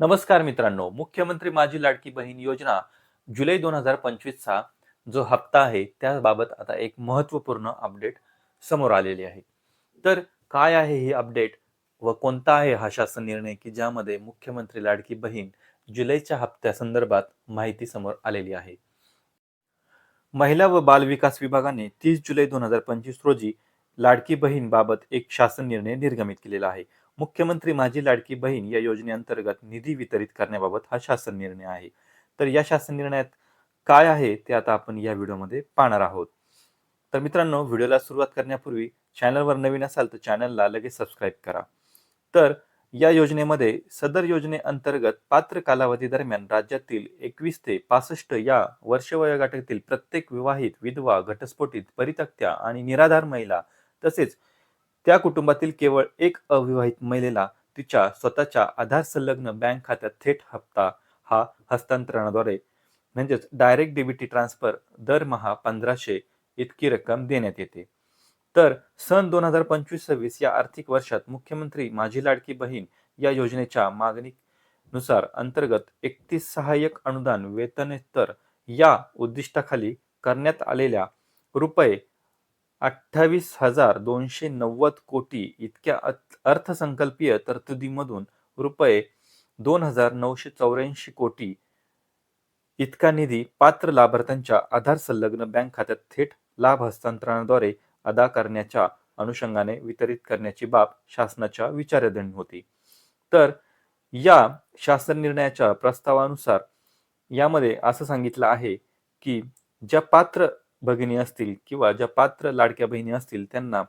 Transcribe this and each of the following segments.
नमस्कार मित्रांनो. मुख्यमंत्री माझी लाडकी बहीण योजना जुलै दोन हजार पंचवीसचा जो हप्ता आहे त्याबाबत आता एक महत्त्वपूर्ण अपडेट समोर आलेली आहे. तर काय आहे ही अपडेट व कोणता आहे हा शासन निर्णय की ज्यामध्ये मुख्यमंत्री लाडकी बहीण जुलैच्या हप्त्यासंदर्भात माहिती समोर आलेली आहे? महिला व बाल विकास विभागाने तीस जुलै दोन हजार पंचवीस रोजी लाडकी बहीणबाबत एक शासन निर्णय निर्गमित केलेला आहे. मुख्यमंत्री माझी लाडकी बहीण या योजनेअंतर्गत निधी वितरित करण्याबाबत हा शासन निर्णय आहे. तर या शासन निर्णयात काय आहे ते आता आपण या व्हिडिओमध्ये पाहणार आहोत. तर मित्रांनो व्हिडिओला सुरुवात करण्यापूर्वी चॅनलवर नवीन असाल तर चॅनलला लगेच सबस्क्राईब करा. तर या योजनेमध्ये सदर योजनेअंतर्गत पात्र कालावधी दरम्यान राज्यातील एकवीस ते पासष्ट या वर्ष वयोगटातील प्रत्येक विवाहित विधवा घटस्फोटित परित्यक्त्या आणि निराधार महिला तसेच त्या कुटुंबातील केवळ एक अविवाहित महिलेला तिच्या स्वतःच्या आधार संलग्न बँक खात्यात थेट हप्ता हा हस्तांतरणाद्वारे म्हणजेच डायरेक्ट डेबिटी ट्रान्सफर दरमहा पंधराशे इतकी रक्कम देण्यात येते. तर सन दोन हजार पंचवीस सव्वीस या आर्थिक वर्षात मुख्यमंत्री माझी लाडकी बहीण या योजनेच्या मागणीनुसार अंतर्गत एकतीस सहाय्यक अनुदान वेतनेतर या उद्दिष्टाखाली करण्यात आलेल्या रुपये अठ्ठावीस हजार दोनशे नव्वद कोटी इतक्या अर्थसंकल्पीय तरतुदीमधून रुपये दोन हजार नऊशे चौऱ्याऐंशी कोटी इतका निधी पात्र लाभार्थ्यांच्या आधार संलग्न बँक खात्यात थेट लाभ हस्तांतरणाद्वारे अदा करण्याच्या अनुषंगाने वितरित करण्याची बाब शासनाच्या विचाराधीन होती. तर या शासन निर्णयाच्या प्रस्तावानुसार यामध्ये असं सांगितलं आहे की ज्या पात्र भगिनी असतील किंवा ज्या पात्र लाडक्या बहिणी असतील त्यांना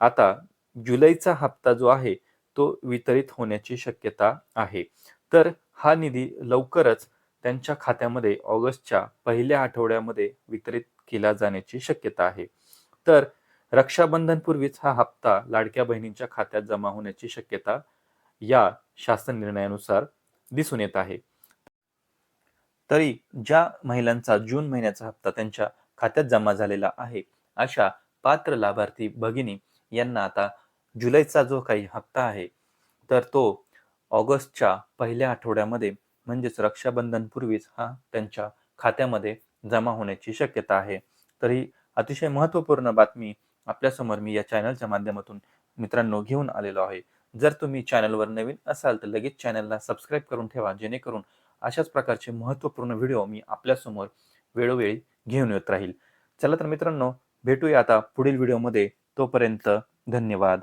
आता जुलैचा हप्ता जो आहे तो वितरित होण्याची शक्यता आहे. तर हा निधी लवकरच त्यांच्या खात्यामध्ये ऑगस्टच्या पहिल्या आठवड्यामध्ये वितरित केला जाण्याची शक्यता आहे. तर रक्षाबंधन पूर्वीच हा हप्ता लाडक्या बहिणींच्या खात्यात जमा होण्याची शक्यता या शासन निर्णयानुसार दिसून येत आहे. तरी ज्या महिलांचा जून महिन्याचा हप्ता त्यांच्या खात्यात जमा झालेला आहे. अशा पात्र लाभार्थी भगिनी यांना आता जुलैचा जो काही हप्ता आहे तर तो ऑगस्टच्या पहिल्या आठवड्यामध्ये म्हणजेच रक्षाबंधनपूर्वीच हा त्यांच्या खात्यामध्ये जमा होण्याची शक्यता आहे. तर ही अतिशय महत्त्वपूर्ण बातमी आपल्यासमोर मी या चॅनलच्या माध्यमातून मित्रांनो घेऊन आलेलो आहे. जर तुम्ही चॅनलवर नवीन असाल तर लगेच चॅनलला सबस्क्राईब करून ठेवा जेणेकरून अशाच प्रकारचे महत्त्वपूर्ण व्हिडिओ मी आपल्यासमोर वेळोवेळी घेऊन येत राहील. चला तर मित्रांनो भेटूया आता पुढील व्हिडिओमध्ये तोपर्यंत धन्यवाद.